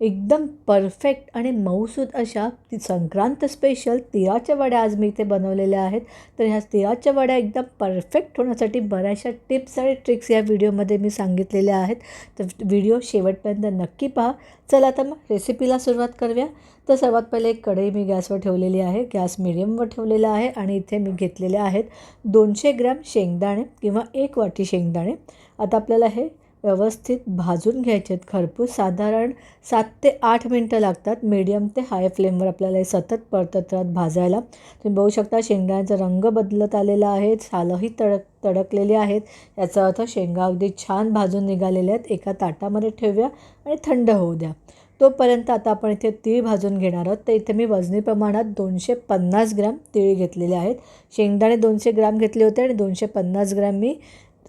एकदम परफेक्ट आणि मऊसूद अशा ती संक्रांत स्पेशल तिळाच्या वड्या आज मी इथे बनवलेल्या आहेत. तर ह्या तिळाच्या वड्या एकदम परफेक्ट होण्यासाठी बऱ्याचशा टिप्स आणि ट्रिक्स या व्हिडिओमध्ये मी सांगितलेल्या आहेत. तर व्हिडिओ शेवटपर्यंत नक्की पहा. चला आता मग रेसिपीला सुरुवात करूया. तर सर्वात पहिले एक कढई मी गॅसवर ठेवलेली आहे. गॅस मिडियमवर ठेवलेला आहे आणि इथे मी घेतलेले आहेत दोनशे ग्रॅम शेंगदाणे किंवा एक वाटी शेंगदाणे. आता आपल्याला हे व्यवस्थित भाजून घ्यायचे आहेत खरपूस साधारण सात ते आठ मिनटं लागतात. मीडियम ते हाय फ्लेमवर आपल्याला हे सतत परतत राहत भाजायला. तुम्ही बघू शकता शेंगदाण्याचा रंग बदलत आलेला आहे. सालंही तडक तडकलेली आहेत. याचा अर्थ शेंगा अगदी छान भाजून निघालेले आहेत. एका ताटामध्ये ठेवूया आणि थंड होऊ द्या. तोपर्यंत आता आपण इथे तीळ भाजून घेणार आहोत. तर इथे मी वजनी प्रमाणात दोनशे पन्नास ग्रॅम तीळ घेतलेले आहेत. शेंगदाणे दोनशे ग्रॅम घेतले होते आणि दोनशे पन्नास ग्रॅम मी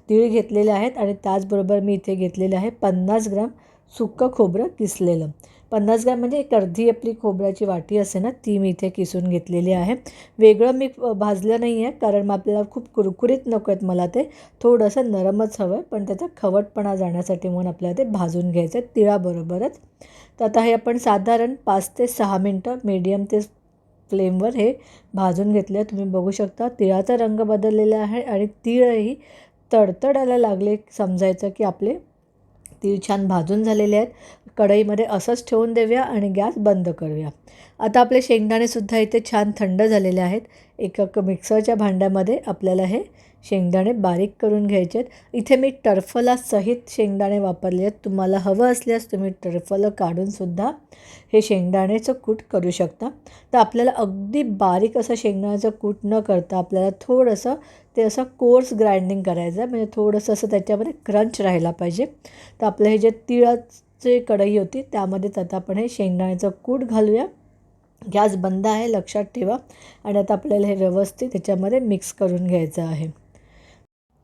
तीळ घेतलेले आहेत आणि त्याचबरोबर मी इथे घेतलेले आहे पन्नास ग्रॅम सुक्कं खोबरं किसलेलं. पन्नास ग्रॅम म्हणजे एक अर्धी आपली खोबऱ्याची वाटी असते ना ती मी इथे किसून घेतलेली आहे. वेगळं मी भाजलं नाही आहे कारण मग आपल्याला खूप कुरकुरीत नको आहेत मला ते. थोडंसं नरमच हवं आहे पण त्याचा खवटपणा जाण्यासाठी म्हणून आपल्याला ते भाजून घ्यायचं आहे तिळाबरोबरच. तर आता हे आपण साधारण पाच ते सहा मिनटं मीडियम ते फ्लेमवर हे भाजून घेतले तुम्ही बघू शकता तिळाचा रंग बदललेला आहे आणि तिळही तडतडायला लागले समजायचं की आपले तीळ छान भाजून झालेले आहेत. कढईमध्ये असंच ठेवून देऊया आणि गॅस बंद करूया. आता आपले शेंगदाणेसुद्धा इथे छान थंड झालेले आहेत. एक मिक्सरच्या भांड्यामध्ये आपल्याला हे शेंगदाणे बारीक करून घ्यायचे आहेत इथे मी टर्फला सहित शेंगदाणे वापरले आहेत. तुम्हाला हवं असल्यास तुम्ही टर्फलं काढूनसुद्धा हे शेंगदाण्याचं कूट करू शकता. तर आपल्याला अगदी बारीक असं शेंगदाण्याचं कूट न करता आपल्याला थोडंसं ते असं कोर्स ग्राइंडिंग करायचं आहे. म्हणजे थोडंसं असं त्याच्यामध्ये क्रंच राहायला पाहिजे. तर आपलं हे जे तिळाचे कढई होती त्यामध्येच आता आपण हे शेंगदाण्याचं कूट घालूया. गॅस बंद आहे लक्षात ठेवा. आणि आता आपल्याला हे व्यवस्थित त्याच्यामध्ये मिक्स करून घ्यायचं आहे.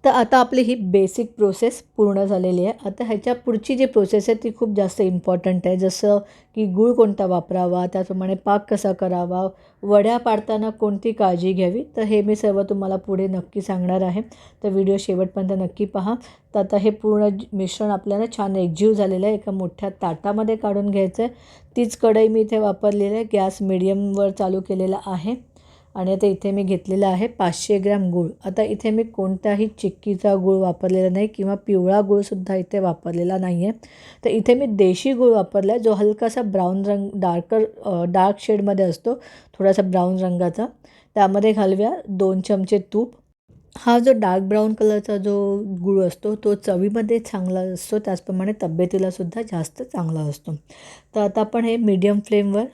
तर आता आपली ही बेसिक प्रोसेस पूर्ण झालेली आहे. आता ह्याच्या पुढची जी प्रोसेस आहे ती खूप जास्त इम्पॉर्टंट आहे. जसं की गूळ कोणता वापरावा त्याप्रमाणे पाक कसा करावा वड्या पाडताना कोणती काळजी घ्यावी तर हे मी सर्व तुम्हाला पुढे नक्की सांगणार आहे. तर व्हिडिओ शेवटपर्यंत नक्की पहा. तर आता हे पूर्ण मिश्रण आपल्याला छान एकजीव झालेलं आहे. एका मोठ्या ताटामध्ये काढून घ्यायचं आहे तीच कढई मी इथे वापरलेली आहे. गॅस मिडियमवर चालू केलेला आहे. आणि आता इथे मी घेतलेला आहे पाचशे ग्रॅम गूळ. आता इथे मी कोणताही चिक्कीचा गूळ वापरलेला नाही किंवा पिवळा गूळसुद्धा इथे वापरलेला नाही आहे तर इथे मी देशी गूळ वापरला आहे जो हलकासा ब्राऊन रंग डार्कर डार्क शेडमध्ये असतो थोडासा ब्राऊन रंगाचा. त्यामध्ये घालूया दोन चमचे तूप हा जो डार्क ब्राऊन कलरचा जो गूळ असतो तो चवीमध्ये चांगला असतो. त्याचप्रमाणे तब्येतीलासुद्धा जास्त चांगला असतो. तर आता आपण हे मीडियम फ्लेमवर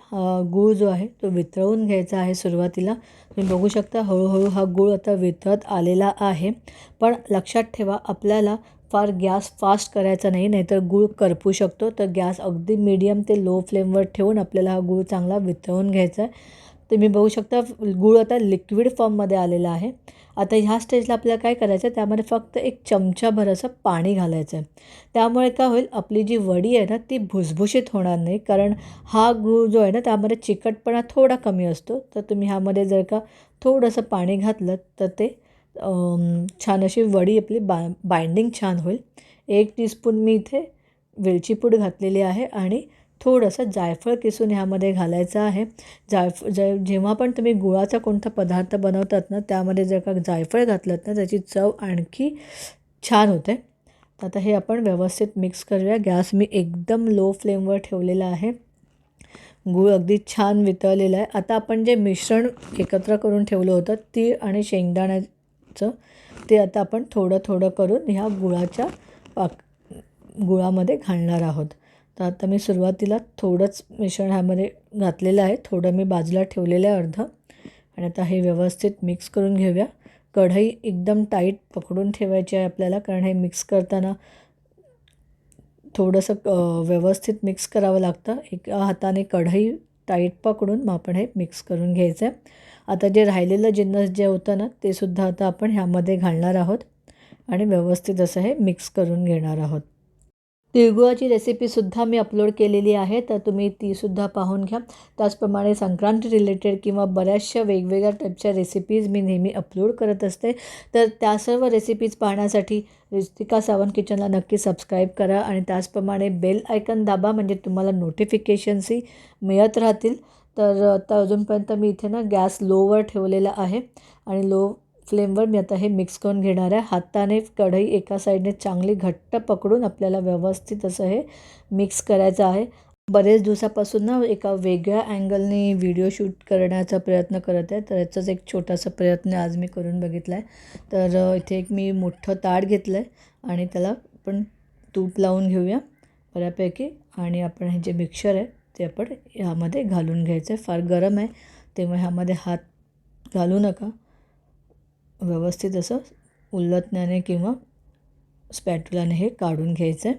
गूळ जो आहे तो वितळवून घ्यायचा आहे सुरुवातीला. तुम्ही बघू शकता हळूहळू हा गूळ आता वितळत आलेला आहे. पण लक्षात ठेवा आपल्याला फार गॅस फास्ट करायचा नाही नाहीतर गूळ करपू शकतो. तर गॅस अगदी मीडियम ते लो फ्लेमवर ठेवून आपल्याला हा गूळ चांगला वितळवून घ्यायचा आहे. तुम्ही बघू शकता गूळ आता लिक्विड फॉर्ममध्ये आलेला आहे. आता ह्या स्टेजला आपल्याला काय करायचं आहे? त्यामध्ये फक्त एक चमचाभर असं पाणी घालायचं आहे. त्यामुळे काय होईल? आपली जी वडी आहे ना ती भुसभुशीत होणार नाही. कारण हा गूळ जो आहे ना त्यामध्ये चिकटपणा थोडा कमी असतो. तर तुम्ही ह्यामध्ये जर का थोडंसं पाणी घातलं तर ते छान अशी वडी आपली बा बाइंडिंग छान होईल. एक टीस्पून मी इथे वेलची पूड घातलेली आहे आणि थोडंसं जायफळ किसून ह्यामध्ये घालायचं आहे. जायफ ज जेव्हा पण तुम्ही गुळाचा कोणता पदार्थ बनवतात ना त्यामध्ये जर का जायफळ घातलं ना त्याची चव आणखी छान होते. आता हे आपण व्यवस्थित मिक्स करूया. गॅस मी एकदम लो फ्लेमवर ठेवलेला आहे. गूळ अगदी छान वितळलेलं आहे. आता आपण जे मिश्रण एकत्र करून ठेवलं होतं तीळ आणि शेंगदाण्याचं ते आता आपण थोडं थोडं करून ह्या गुळाच्या पाक गुळामध्ये घालणार आहोत. तर आता मी सुरुवातीला थोडंच मिश्रण ह्यामध्ये घातलेलं आहे. थोडं मी बाजूला ठेवलेलं आहे अर्धं. आणि आता हे व्यवस्थित मिक्स करून घेऊया. कढई एकदम टाईट पकडून ठेवायची आहे आपल्याला कारण हे मिक्स करताना थोडंसं व्यवस्थित मिक्स करावं लागतं. एका हाताने कढई टाईट पकडून मग आपण हे मिक्स करून घ्यायचं आहे. आता जे राहिलेलं जिन्नस जे होतं ना ते सुद्धा आता आपण ह्यामध्ये घालणार आहोत. आणि व्यवस्थित असं हे मिक्स करून घेणार आहोत. तिळगुळाची रेसिपीसुद्धा मी अपलोड केलेली आहे तर तुम्ही तीसुद्धा पाहून घ्या. त्याचप्रमाणे संक्रांती रिलेटेड किंवा बऱ्याचशा वेगवेगळ्या टाईपच्या रेसिपीज मी नेहमी अपलोड करत असते. तर त्या सर्व रेसिपीज पाहण्यासाठी रिस्तिका सावंत किचनला नक्की सबस्क्राईब करा आणि त्याचप्रमाणे बेल आयकन दाबा म्हणजे तुम्हाला नोटिफिकेशन्सही मिळत राहतील. तर आता अजूनपर्यंत मी इथे ना गॅस लोवर ठेवलेला आहे आणि लो फ्लेमवर मी आता हे मिक्स करून घेणार आहे. हाताने कढई एका साईडने चांगली घट्ट पकडून आपल्याला व्यवस्थित असं हे मिक्स करायचं आहे. बरेच दिवसापासून ना एका वेगळ्या अँगलने व्हिडिओ शूट करण्याचा प्रयत्न करत आहे. तर याचाच एक छोटासा प्रयत्न आज मी करून बघितला आहे तर इथे एक मी मोठं ताट घेतलं आहे आणि त्याला आपण तूप लावून घेऊया बऱ्यापैकी. आणि आपण हे जे मिक्सर आहे ते आपण ह्यामध्ये घालून घ्यायचं आहे फार गरम आहे. तेव्हा ह्यामध्ये हात घालू नका. व्यवस्थित असं उलटण्याने किंवा स्पॅटुलाने हे काढून घ्यायचं आहे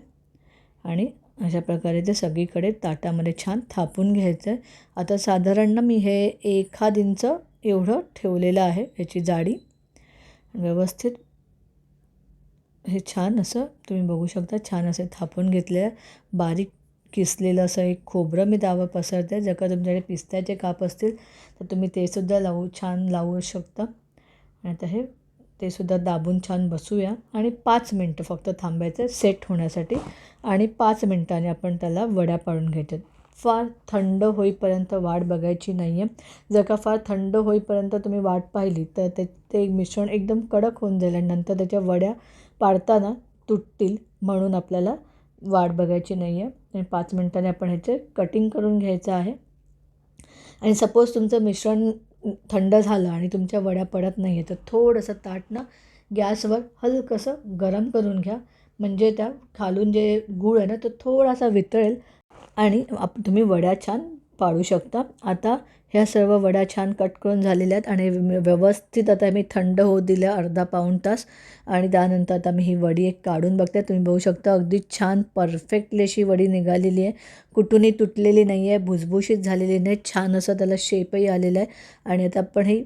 आणि अशा प्रकारे ते सगळीकडे ताटामध्ये छान थापून घ्यायचं आहे आता साधारण मी हे एखाद इंच एवढं ठेवलेलं आहे याची जाडी. व्यवस्थित हे छान असं तुम्ही बघू शकता छान असे थापून घेतले आहे. बारीक किसलेलं असं एक खोबरं मी त्यावर पसरते. जर का तुमच्याकडे पिस्त्याचे काप असतील तर तुम्ही ते सुद्धा लावू छान लावू शकता. आणि आता हे ते सुद्धा दाबून छान बसूया. आणि पाच मिनटं फक्त थांबायचं सेट होण्यासाठी. आणि पाच मिनटाने आपण त्याला वड्या पाडून घ्यायच्या फार थंड होईपर्यंत वाट बघायची नाही आहे जर का फार थंड होईपर्यंत तुम्ही वाट पाहिली तर ते ते मिश्रण एकदम कडक होऊन जाईल आणि नंतर त्याच्या वड्या पाडताना तुटतील म्हणून आपल्याला वाट बघायची नाही आहे आणि पाच मिनटाने आपण ह्याचे कटिंग करून घ्यायचं आहे. आणि सपोज तुमचं मिश्रण थंड झालं आणि तुमच्या वड्या पडत नाही आहे तर थोडंसं ताट ना गॅसवर हलकंसं गरम करून घ्या. म्हणजे त्या खालून जे गूळ आहे ना तो थोडासा वितळेल आणि आप तुम्ही वड्या छान पाडू शकता. आता ह्या सर्व वड्या छान कट करून झालेल्या आहेत आणि व्यवस्थित आता मी थंड होऊ दिल्या अर्धा पाऊण तास. आणि त्यानंतर आता मी ही वडी एक काढून बघते. तुम्ही बघू शकता अगदी छान परफेक्टली अशी वडी निघालेली आहे. कुठूनही तुटलेली नाही आहे भुसभुशीत झालेली नाही. छान असं त्याला शेपही आलेला आहे. आणि आता आपण ही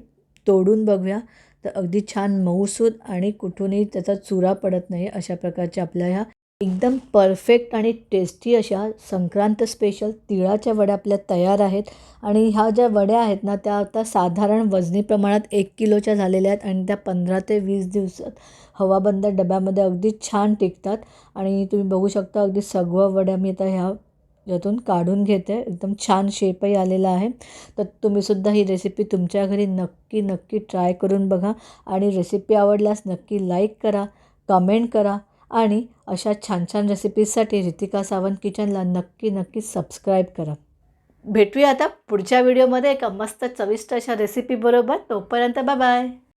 तोडून बघूया. तर अगदी छान मऊसूद आणि कुठूनही त्याचा चुरा पडत नाही अशा प्रकारच्या आपल्या ह्या एकदम परफेक्ट आणि टेस्टी अशा संक्रांत स्पेशल तिळाच्या वड्या आपल्या तयार आहेत. आणि ह्या ज्या वड्या आहेत ना त्या आता साधारण वजनी प्रमाणात एक किलोच्या झालेल्या आहेत आणि त्या पंधरा ते वीस दिवसात हवाबंद डब्यामध्ये अगदी छान टिकतात. आणि तुम्ही बघू शकता अगदी सगळं वड्या मी आता ह्या यातून काढून घेते. एकदम छान शेपही आलेला आहे. तर तुम्हीसुद्धा ही रेसिपी तुमच्या घरी नक्की नक्की ट्राय करून बघा. आणि रेसिपी आवडल्यास नक्की लाईक करा कमेंट करा. आणि अशा छान छान रेसिपीजसाठी रितिका सावंत किचनला नक्की नक्की सबस्क्राईब करा. भेटूया आता पुढच्या व्हिडिओमध्ये एका मस्त चविष्ट अशा रेसिपीबरोबर तोपर्यंत बाय बाय